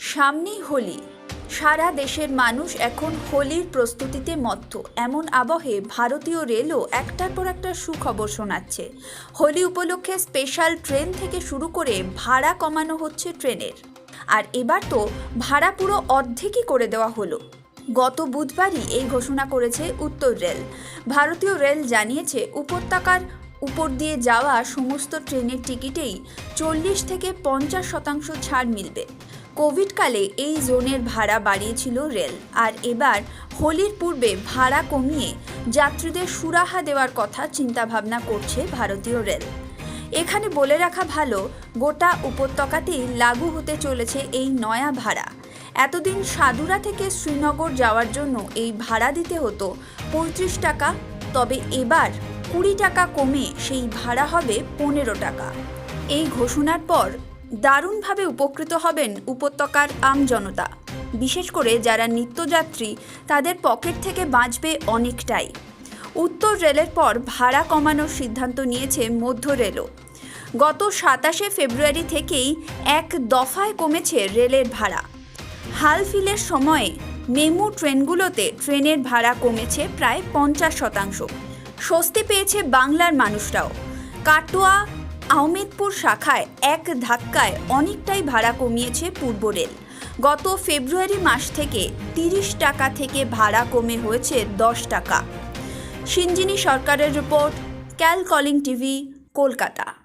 সামনেই হোলি। সারা দেশের মানুষ এখন হোলির প্রস্তুতিতে মত্ত। এমন আবহে ভারতীয় রেলও একটার পর একটা সুখবর শোনাচ্ছে। হোলি উপলক্ষে স্পেশাল ট্রেন থেকে শুরু করে ভাড়া কমানো হচ্ছে ট্রেনের। আর এবার তো ভাড়া পুরো অর্ধেকই করে দেওয়া হলো। গত বুধবারই এই ঘোষণা করেছে উত্তর রেল। ভারতীয় রেল জানিয়েছে উপত্যকার উপর দিয়ে যাওয়া সমস্ত ট্রেনের টিকিটেই চল্লিশ থেকে পঞ্চাশ শতাংশ ছাড় মিলবে। কোভিডকালে এই জোনের ভাড়া বাড়িয়েছিল রেল। আর এবার হোলির পূর্বে ভাড়া কমিয়ে যাত্রীদের সুরাহা দেওয়ার কথা চিন্তাভাবনা করছে ভারতীয় রেল। এখানে বলে রাখা ভালো, গোটা উপত্যকাতেই লাগু হতে চলেছে এই নয়া ভাড়া। এতদিন সাধুরা থেকে শ্রীনগর যাওয়ার জন্য এই ভাড়া দিতে হতো পঁয়ত্রিশ টাকা, তবে এবার কুড়ি টাকা কমে সেই ভাড়া হবে পনেরো টাকা। এই ঘোষণার পর দারুণভাবে উপকৃত হবেন উপত্যকার আমজনতা বিশেষ করে যারা নিত্যযাত্রী, তাদের পকেট থেকে বাঁচবে অনেকটাই। উত্তর রেলের পর ভাড়া কমানোর সিদ্ধান্ত নিয়েছে মধ্য রেলও। গত সাতাশে ফেব্রুয়ারি থেকেই এক দফায় কমেছে রেলের ভাড়া। হালফিলের সময়ে মেমু ট্রেনগুলোতে ট্রেনের ভাড়া কমেছে প্রায় পঞ্চাশ শতাংশ। স্বস্তি পেয়েছে বাংলার মানুষরাও। কাটোয়া আহমেদপুর শাখায় এক ধাক্কায় অনেকটাই ভাড়া কমিয়েছে পূর্ব রেল। গত ফেব্রুয়ারি মাস থেকে তিরিশ টাকা থেকে ভাড়া কমে হয়েছে দশ টাকা। সিঞ্জিনী সরকারের report, Cal calling TV, Kolkata.